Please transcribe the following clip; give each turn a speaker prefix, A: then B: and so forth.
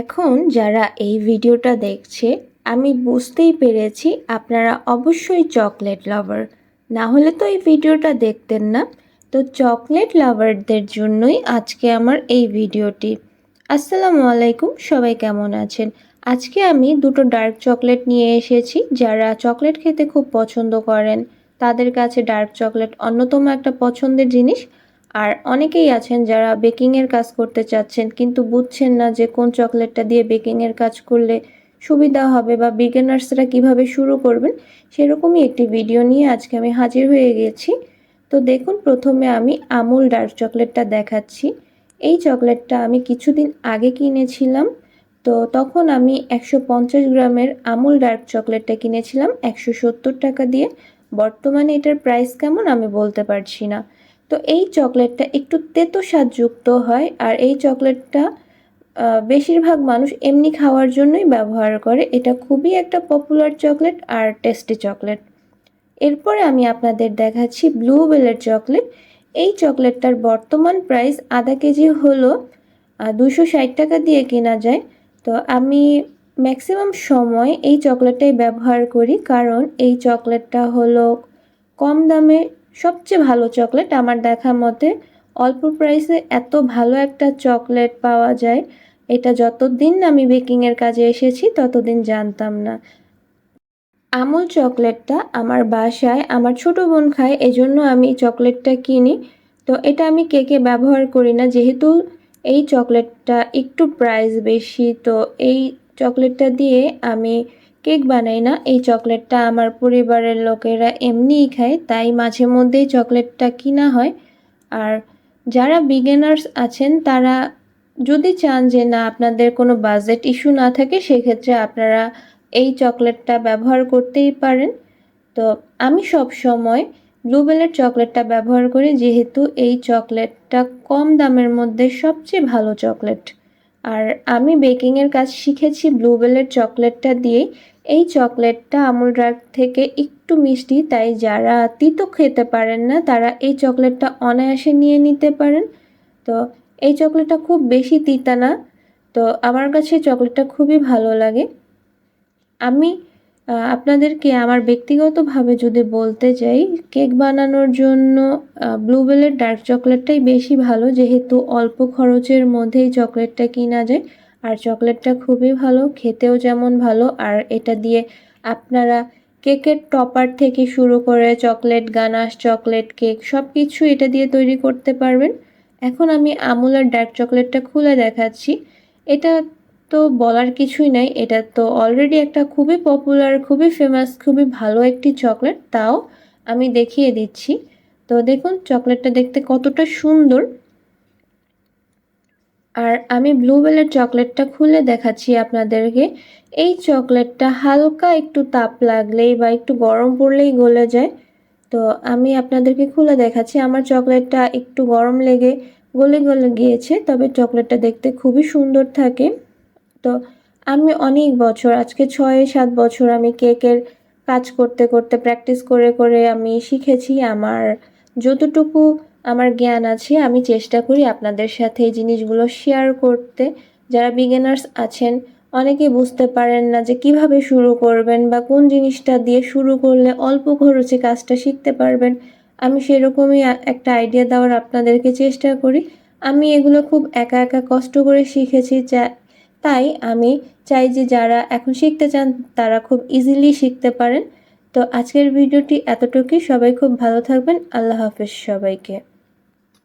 A: এখন যারা এই ভিডিওটা দেখছে, আমি বুঝতেই পেরেছি আপনারা অবশ্যই চকলেট লাভার না হলে তো এই ভিডিওটা দেখতেন না। তো চকলেট লাভারদের জন্যই আজকে আমার এই ভিডিওটি। আসসালামু আলাইকুম, সবাই কেমন আছেন? আজকে আমি দুটো ডার্ক চকলেট নিয়ে এসেছি, যারা চকলেট খেতে খুব পছন্দ করেন। তাদের কাছে ডার্ক চকলেট অন্যতম একটা পছন্দের জিনিস। আর অনেকেই আছেন যারা বেকিংয়ের কাজ করতে চাচ্ছেন কিন্তু বুঝছেন না যে কোন চকলেটটা দিয়ে বেকিংয়ের কাজ করলে সুবিধা হবে বা বিগিনার্সরা কীভাবে শুরু করবেন, সেরকমই একটি ভিডিও নিয়ে আজকে আমি হাজির হয়ে গেছি। তো দেখুন, প্রথমে আমি আমুল ডার্ক চকলেটটা দেখাচ্ছি। এই চকলেটটা আমি কিছুদিন আগে কিনেছিলাম। তো তখন আমি একশো পঞ্চাশ গ্রামের আমুল ডার্ক চকলেটটা কিনেছিলাম, একশো সত্তর টাকা দিয়ে। বর্তমানে এটার প্রাইস কেমন আমি বলতে পারছি না। তো এই চকলেটটা একটু তেতো স্বাদযুক্ত হয় আর এই চকলেটটা বেশিরভাগ মানুষ এমনি খাওয়ার জন্যই ব্যবহার করে। এটা খুবই একটা পপুলার চকলেট আর টেস্টি চকলেট। এরপরে আমি আপনাদের দেখাচ্ছি ব্লু বেলের চকলেট। এই চকলেটটার বর্তমান প্রাইস আধা কেজি হলো দুশো ষাট টাকা দিয়ে কেনা যায়। তো আমি ম্যাক্সিমাম সময় এই চকলেটটাই ব্যবহার করি, কারণ এই চকলেটটা হলো কম দামে সবচেয়ে ভালো চকলেট আমার দেখার মতে অল্প প্রাইসে এত ভালো একটা চকলেট পাওয়া যায়। এটা যতদিন আমি বেকিংয়ের কাজে এসেছি, ততদিন জানতাম না। আমুল চকলেটটা আমার বাসায় আমার ছোট বোন খায়, এজন্য আমি চকলেটটা কিনি। তো এটা আমি কেকে ব্যবহার করি না, যেহেতু এই চকলেটটা একটু প্রাইস বেশি, তো এই চকলেটটা দিয়ে আমি কেক বানাই না। এই চকলেটটা আমার পরিবারের লোকেরা এমনিই খায়, তাই মাঝে মধ্যেই চকলেটটা কিনা হয়। আর যারা বিগিনার্স আছেন, তারা যদি চান যে না, আপনাদের কোনো বাজেট ইস্যু না থাকে, সেক্ষেত্রে আপনারা এই চকলেটটা ব্যবহার করতেই পারেন। তো আমি সব সময় ব্লুবেলের চকলেটটা ব্যবহার করি, যেহেতু এই চকলেটটা কম দামের মধ্যে সবচেয়ে ভালো চকলেট। আর আমি বেকিংয়ের কাজ শিখেছি ব্লুবেলের চকলেটটা দিয়ে এই চকলেটটা আমুল ড্রাগ থেকে একটু মিষ্টি, তাই যারা তিতো খেতে পারেন না, তারা এই চকলেটটা অনায়াসে নিয়ে নিতে পারেন। তো এই চকলেটটা খুব বেশি তিতা না, তো আমার কাছে চকলেটটা খুবই ভালো লাগে। আমি আপনাদেরকে আমার ব্যক্তিগতভাবে যদি বলতে চাই কেক বানানোর জন্য ব্লুবেলের ডার্ক চকলেটটাই বেশি ভালো, যেহেতু অল্প খরচের মধ্যেই চকলেটটা কিনা যায়। আর চকলেটটা খুবই ভালো, খেতেও যেমন ভালো। আর এটা দিয়ে আপনারা কেকের টপার থেকে শুরু করে চকলেট, গানাশ চকলেট, কেক সব কিছু এটা দিয়ে তৈরি করতে পারবেন। এখন আমি আমুল আর ডার্ক চকলেটটা খুলে দেখাচ্ছি। এটা তো বলার কিছুই নাই। এটা তো অলরেডি একটা খুবই পপুলার খুবই ফেমাস খুবই ভালো একটি চকলেট তাও আমি দেখিয়ে দিচ্ছি। তো দেখুন চকলেটটা দেখতে কতটা সুন্দর। আর আমি ব্লুবেলের চকলেটটা খুলে দেখাচ্ছি আপনাদেরকে। এই চকলেটটা হালকা একটু তাপ লাগলেই বা একটু গরম পড়লেই গলে যায়। তো আমি আপনাদেরকে খুলে দেখাচ্ছি। আমার চকলেটটা একটু গরম লেগে গলে গলে গিয়েছে, তবে চকলেটটা দেখতে খুবই সুন্দর থাকে। তো আমি অনেক বছর, আজকে ছয়, সাত বছর আমি কেকের কাজ করতে করতে প্র্যাকটিস করে করে আমি শিখেছি আমার যতটুকু আমার জ্ঞান আছে, আমি চেষ্টা করি আপনাদের সাথে এই জিনিসগুলো শেয়ার করতে। যারা বিগিনার্স আছেন অনেকে বুঝতে পারেন না যে কীভাবে শুরু করবেন বা কোন জিনিসটা দিয়ে শুরু করলে অল্প খরচে কাজটা শিখতে পারবেন। আমি সেরকমই একটা আইডিয়া দেওয়ার আপনাদেরকে চেষ্টা করি। আমি এগুলো খুব একা একা কষ্ট করে শিখেছি যা তাই আমি চাই যে যারা এখন শিখতে চান, তারা খুব ইজিলি শিখতে পারেন। তো আজকের ভিডিওটি এতটুকুই। সবাই খুব ভালো থাকবেন। আল্লাহ হাফেজ সবাইকে।